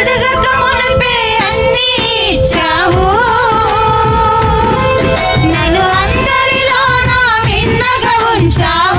అడగక మునిపే నన్ను అందరిలో నా మిన్నగా ఉంచావు.